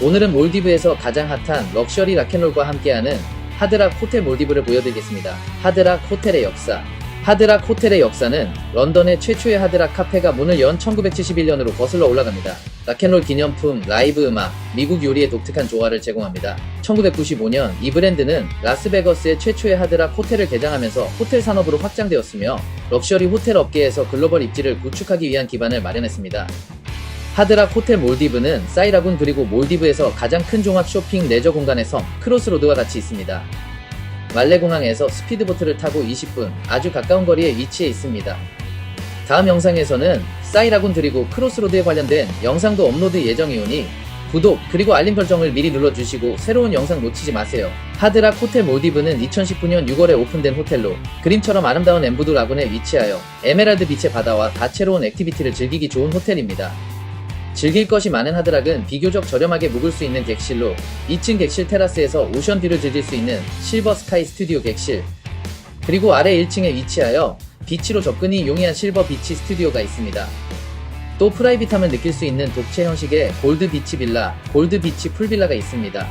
오늘은 몰디브에서 가장 핫한 럭셔리 락앤롤과 함께하는 하드락 호텔 몰디브를 보여드리겠습니다. 하드락 호텔의 역사. 하드락 호텔의 역사는 런던의 최초의 하드락 카페가 문을 연 1971년으로 거슬러 올라갑니다. 락앤롤 기념품, 라이브 음악, 미국 요리의 독특한 조화를 제공합니다. 1995년 이 브랜드는 라스베거스의 최초의 하드락 호텔을 개장하면서 호텔 산업으로 확장되었으며 럭셔리 호텔 업계에서 글로벌 입지를 구축하기 위한 기반을 마련했습니다. 하드락 호텔 몰디브는 사이라군 그리고 몰디브에서 가장 큰 종합 쇼핑 레저 공간의 섬 크로스로드와 같이 있습니다. 말레공항에서 스피드보트를 타고 20분 아주 가까운 거리에 위치해 있습니다. 다음 영상에서는 사이라군 그리고 크로스로드에 관련된 영상도 업로드 예정이오니 구독 그리고 알림 설정을 미리 눌러주시고 새로운 영상 놓치지 마세요. 하드락 호텔 몰디브는 2019년 6월에 오픈된 호텔로 그림처럼 아름다운 엠부두 라군에 위치하여 에메랄드 빛의 바다와 다채로운 액티비티를 즐기기 좋은 호텔입니다. 즐길 것이 많은 하드락은 비교적 저렴하게 묵을 수 있는 객실로 2층 객실 테라스에서 오션뷰를 즐길 수 있는 실버 스카이 스튜디오 객실 그리고 아래 1층에 위치하여 비치로 접근이 용이한 실버 비치 스튜디오가 있습니다. 또 프라이빗함을 느낄 수 있는 독채 형식의 골드 비치 빌라, 골드 비치 풀빌라가 있습니다.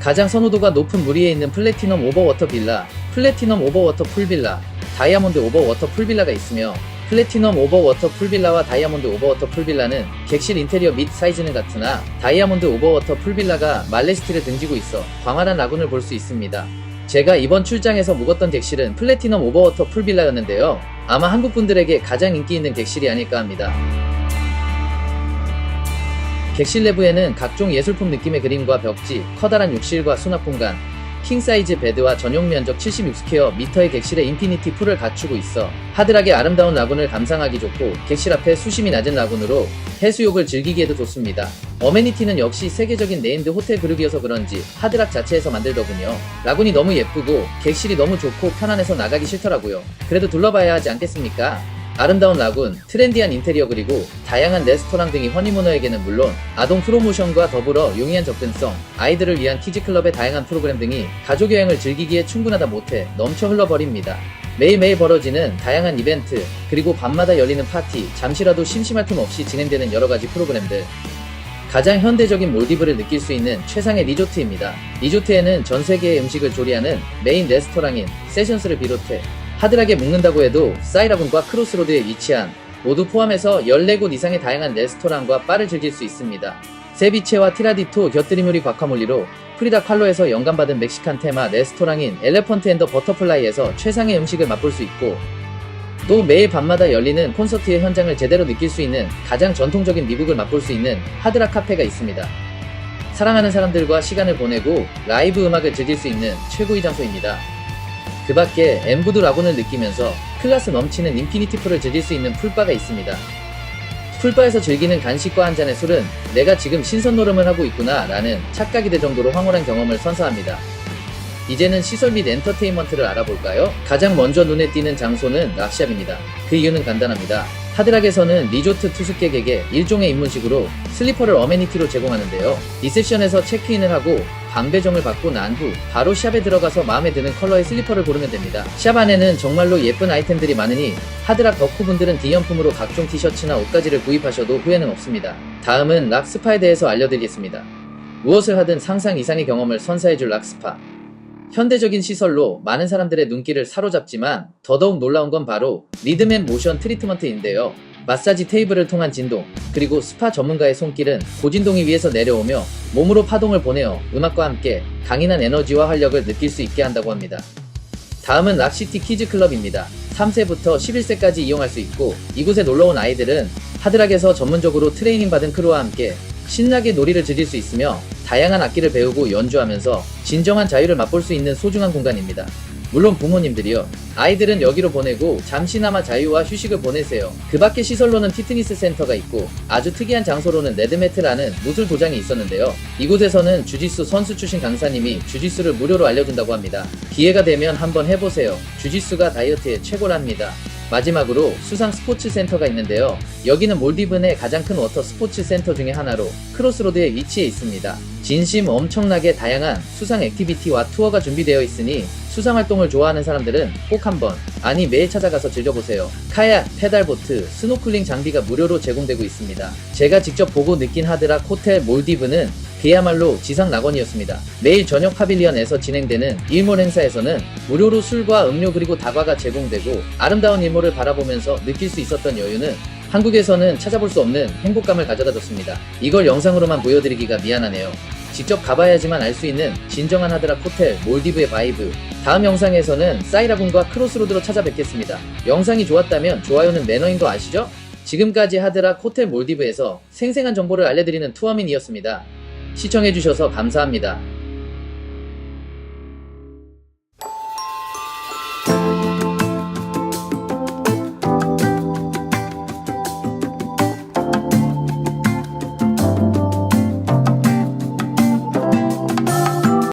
가장 선호도가 높은 무리에 있는 플래티넘 오버워터 빌라, 플래티넘 오버워터 풀빌라, 다이아몬드 오버워터 풀빌라가 있으며 플래티넘 오버워터 풀빌라와 다이아몬드 오버워터 풀빌라는 객실 인테리어 및 사이즈는 같으나 다이아몬드 오버워터 풀빌라가 말레스티를 등지고 있어 광활한 라군을 볼 수 있습니다. 제가 이번 출장에서 묵었던 객실은 플래티넘 오버워터 풀빌라였는데요. 아마 한국 분들에게 가장 인기 있는 객실이 아닐까 합니다. 객실 내부에는 각종 예술품 느낌의 그림과 벽지, 커다란 욕실과 수납 공간, 킹사이즈 베드와 전용 면적 76스퀘어 미터의 객실에 인피니티 풀을 갖추고 있어 하드락의 아름다운 라군을 감상하기 좋고 객실 앞에 수심이 낮은 라군으로 해수욕을 즐기기에도 좋습니다. 어메니티는 역시 세계적인 네임드 호텔 그룹이어서 그런지 하드락 자체에서 만들더군요. 라군이 너무 예쁘고 객실이 너무 좋고 편안해서 나가기 싫더라고요. 그래도 둘러봐야 하지 않겠습니까? 아름다운 라군, 트렌디한 인테리어 그리고 다양한 레스토랑 등이 허니무너에게는 물론 아동 프로모션과 더불어 용이한 접근성, 아이들을 위한 키즈클럽의 다양한 프로그램 등이 가족 여행을 즐기기에 충분하다 못해 넘쳐 흘러버립니다. 매일매일 벌어지는 다양한 이벤트, 그리고 밤마다 열리는 파티, 잠시라도 심심할 틈 없이 진행되는 여러가지 프로그램들, 가장 현대적인 몰디브를 느낄 수 있는 최상의 리조트입니다. 리조트에는 전 세계의 음식을 조리하는 메인 레스토랑인 세션스를 비롯해 하드락에 묵는다고 해도 사이라군과 크로스로드에 위치한 모두 포함해서 14곳 이상의 다양한 레스토랑과 바를 즐길 수 있습니다. 세비체와 티라디토 요리 과카몰리로 프리다 칼로에서 영감받은 멕시칸 테마 레스토랑인 엘레펀트 앤더 버터플라이에서 최상의 음식을 맛볼 수 있고 또 매일 밤마다 열리는 콘서트의 현장을 제대로 느낄 수 있는 가장 전통적인 미국을 맛볼 수 있는 하드락 카페가 있습니다. 사랑하는 사람들과 시간을 보내고 라이브 음악을 즐길 수 있는 최고의 장소입니다. 그 밖에 엠부드 라군을 느끼면서 클래스 넘치는 인피니티 풀을 즐길 수 있는 풀바가 있습니다. 풀바에서 즐기는 간식과 한 잔의 술은 내가 지금 신선 노름을 하고 있구나 라는 착각이 될 정도로 황홀한 경험을 선사합니다. 이제는 시설 및 엔터테인먼트를 알아볼까요? 가장 먼저 눈에 띄는 장소는 락샵입니다. 그 이유는 간단합니다. 하드락에서는 리조트 투숙객에게 일종의 입문식으로 슬리퍼를 어메니티로 제공하는데요. 리셉션에서 체크인을 하고 방배정을 받고 난 후 바로 샵에 들어가서 마음에 드는 컬러의 슬리퍼를 고르면 됩니다. 샵 안에는 정말로 예쁜 아이템들이 많으니 하드락 덕후분들은 기념품으로 각종 티셔츠나 옷가지를 구입하셔도 후회는 없습니다. 다음은 락스파에 대해서 알려드리겠습니다. 무엇을 하든 상상 이상의 경험을 선사해줄 락스파. 현대적인 시설로 많은 사람들의 눈길을 사로잡지만 더더욱 놀라운 건 바로 리듬앤 모션 트리트먼트인데요. 마사지 테이블을 통한 진동, 그리고 스파 전문가의 손길은 고진동이 위에서 내려오며 몸으로 파동을 보내어 음악과 함께 강인한 에너지와 활력을 느낄 수 있게 한다고 합니다. 다음은 락시티 키즈 클럽입니다. 3세부터 11세까지 이용할 수 있고 이곳에 놀러온 아이들은 하드락에서 전문적으로 트레이닝 받은 크루와 함께 신나게 놀이를 즐길 수 있으며 다양한 악기를 배우고 연주하면서 진정한 자유를 맛볼 수 있는 소중한 공간입니다. 물론 부모님들이요. 아이들은 여기로 보내고 잠시나마 자유와 휴식을 보내세요. 그 밖에 시설로는 피트니스 센터가 있고 아주 특이한 장소로는 레드매트라는 무술 도장이 있었는데요. 이곳에서는 주짓수 선수 출신 강사님이 주짓수를 무료로 알려준다고 합니다. 기회가 되면 한번 해보세요. 주짓수가 다이어트에 최고랍니다. 마지막으로 수상 스포츠 센터가 있는데요. 여기는 몰디브 내 가장 큰 워터 스포츠 센터 중의 하나로 크로스로드에 위치해 있습니다. 진심 엄청나게 다양한 수상 액티비티와 투어가 준비되어 있으니 수상 활동을 좋아하는 사람들은 꼭 한번 아니 매일 찾아가서 즐겨보세요. 카약, 페달보트, 스노클링 장비가 무료로 제공되고 있습니다. 제가 직접 보고 느낀 하드락 호텔 몰디브는 그야말로 지상 낙원이었습니다. 매일 저녁 파빌리언에서 진행되는 일몰 행사에서는 무료로 술과 음료 그리고 다과가 제공되고 아름다운 일몰을 바라보면서 느낄 수 있었던 여유는 한국에서는 찾아볼 수 없는 행복감을 가져다 줬습니다. 이걸 영상으로만 보여드리기가 미안하네요. 직접 가봐야지만 알 수 있는 진정한 하드락 호텔 몰디브의 바이브. 다음 영상에서는 사이라군과 크로스로드로 찾아뵙겠습니다. 영상이 좋았다면 좋아요는 매너인 거 아시죠? 지금까지 하드락 호텔 몰디브에서 생생한 정보를 알려드리는 투어민이었습니다. 시청해주셔서 감사합니다.